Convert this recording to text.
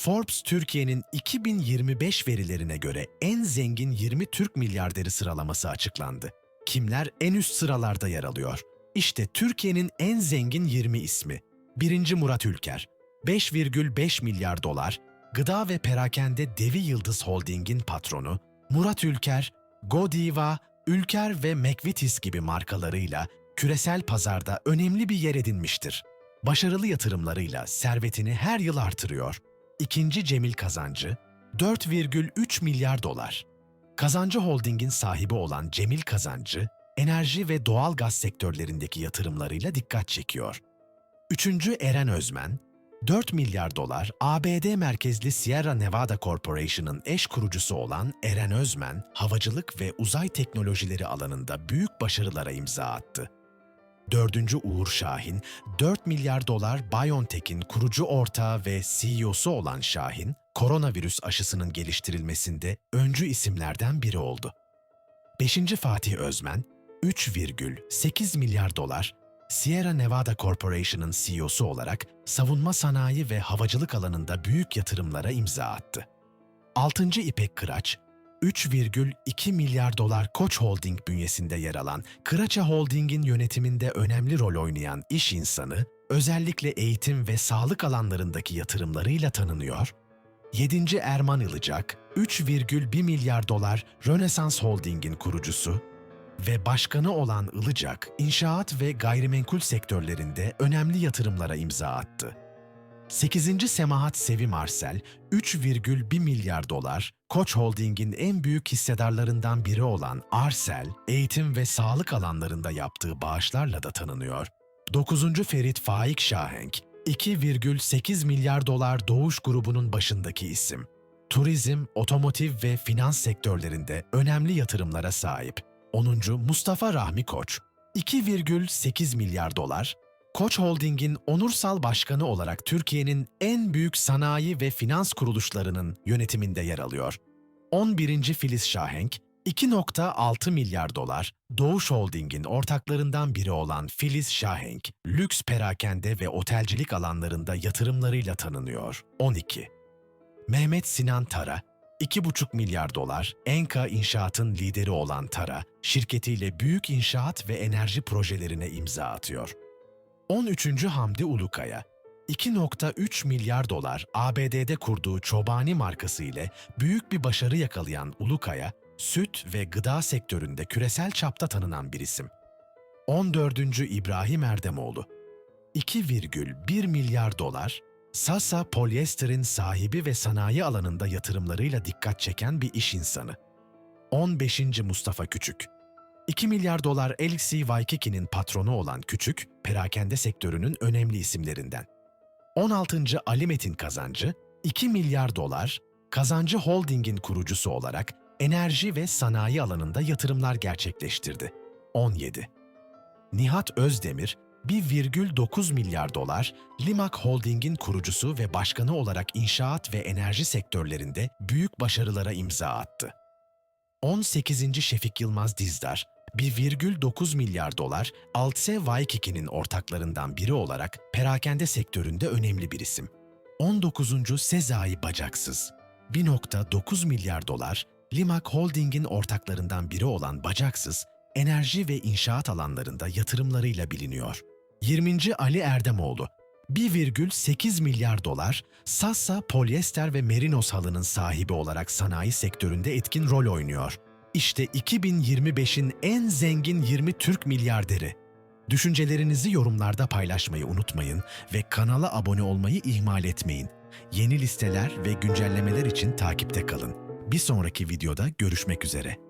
Forbes Türkiye'nin 2025 verilerine göre en zengin 20 Türk milyarderi sıralaması açıklandı. Kimler en üst sıralarda yer alıyor? İşte Türkiye'nin en zengin 20 ismi. 1. Murat Ülker, 5,5 milyar dolar, gıda ve perakende Devi Yıldız Holding'in patronu, Murat Ülker, Godiva, Ülker ve McVitie's gibi markalarıyla küresel pazarda önemli bir yer edinmiştir. Başarılı yatırımlarıyla servetini her yıl artırıyor. İkinci Cemil Kazancı, 4,3 milyar dolar. Kazancı Holding'in sahibi olan Cemil Kazancı, enerji ve doğal gaz sektörlerindeki yatırımlarıyla dikkat çekiyor. Üçüncü Eren Özmen, 4 milyar dolar ABD merkezli Sierra Nevada Corporation'ın eş kurucusu olan Eren Özmen, havacılık ve uzay teknolojileri alanında büyük başarılara imza attı. Dördüncü Uğur Şahin, 4 milyar dolar BioNTech'in kurucu ortağı ve CEO'su olan Şahin, koronavirüs aşısının geliştirilmesinde öncü isimlerden biri oldu. Beşinci Fatih Özmen, 3,8 milyar dolar Sierra Nevada Corporation'ın CEO'su olarak savunma sanayi ve havacılık alanında büyük yatırımlara imza attı. 6. İpek Kıraç, 3,2 milyar dolar Koç Holding bünyesinde yer alan Kıraça Holding'in yönetiminde önemli rol oynayan iş insanı, özellikle eğitim ve sağlık alanlarındaki yatırımlarıyla tanınıyor. 7. Erman Ilıcak, 3,1 milyar dolar Rönesans Holding'in kurucusu, ve başkanı olan Ilıcak, inşaat ve gayrimenkul sektörlerinde önemli yatırımlara imza attı. 8. Semahat Sevim Arsel, 3,1 milyar dolar, Koç Holding'in en büyük hissedarlarından biri olan Arsel, eğitim ve sağlık alanlarında yaptığı bağışlarla da tanınıyor. 9. Ferit Faik Şahenk, 2,8 milyar dolar Doğuş grubunun başındaki isim. Turizm, otomotiv ve finans sektörlerinde önemli yatırımlara sahip. 10. Mustafa Rahmi Koç, 2,8 milyar dolar, Koç Holding'in onursal başkanı olarak Türkiye'nin en büyük sanayi ve finans kuruluşlarının yönetiminde yer alıyor. 11. Filiz Şahenk, 2.6 milyar dolar, Doğuş Holding'in ortaklarından biri olan Filiz Şahenk, lüks perakende ve otelcilik alanlarında yatırımlarıyla tanınıyor. 12. Mehmet Sinan Tara, 2,5 milyar dolar, Enka İnşaat'ın lideri olan Tara, şirketiyle büyük inşaat ve enerji projelerine imza atıyor. 13. Hamdi Ulukaya, 2.3 milyar dolar ABD'de kurduğu Çobani markası ile büyük bir başarı yakalayan Ulukaya, süt ve gıda sektöründe küresel çapta tanınan bir isim. 14. İbrahim Erdemoğlu, 2,1 milyar dolar, Sasa Polyester'in sahibi ve sanayi alanında yatırımlarıyla dikkat çeken bir iş insanı. 15. Mustafa Küçük 2 milyar dolar LC Waikiki'nin patronu olan Küçük, perakende sektörünün önemli isimlerinden. 16. Ali Metin Kazancı, 2 milyar dolar, Kazancı Holding'in kurucusu olarak enerji ve sanayi alanında yatırımlar gerçekleştirdi. 17. Nihat Özdemir, 1,9 milyar dolar, Limak Holding'in kurucusu ve başkanı olarak inşaat ve enerji sektörlerinde büyük başarılara imza attı. 18. Şefik Yılmaz Dizdar, 1,9 milyar dolar, Altse Waikiki'nin ortaklarından biri olarak perakende sektöründe önemli bir isim. 19. Sezai Bacaksız, 1.9 milyar dolar, Limak Holding'in ortaklarından biri olan Bacaksız, enerji ve inşaat alanlarında yatırımlarıyla biliniyor. 20. Ali Erdemoğlu, 1,8 milyar dolar, Sassa Polyester ve Merinos halının sahibi olarak sanayi sektöründe etkin rol oynuyor. İşte 2025'in en zengin 20 Türk milyarderi. Düşüncelerinizi yorumlarda paylaşmayı unutmayın ve kanala abone olmayı ihmal etmeyin. Yeni listeler ve güncellemeler için takipte kalın. Bir sonraki videoda görüşmek üzere.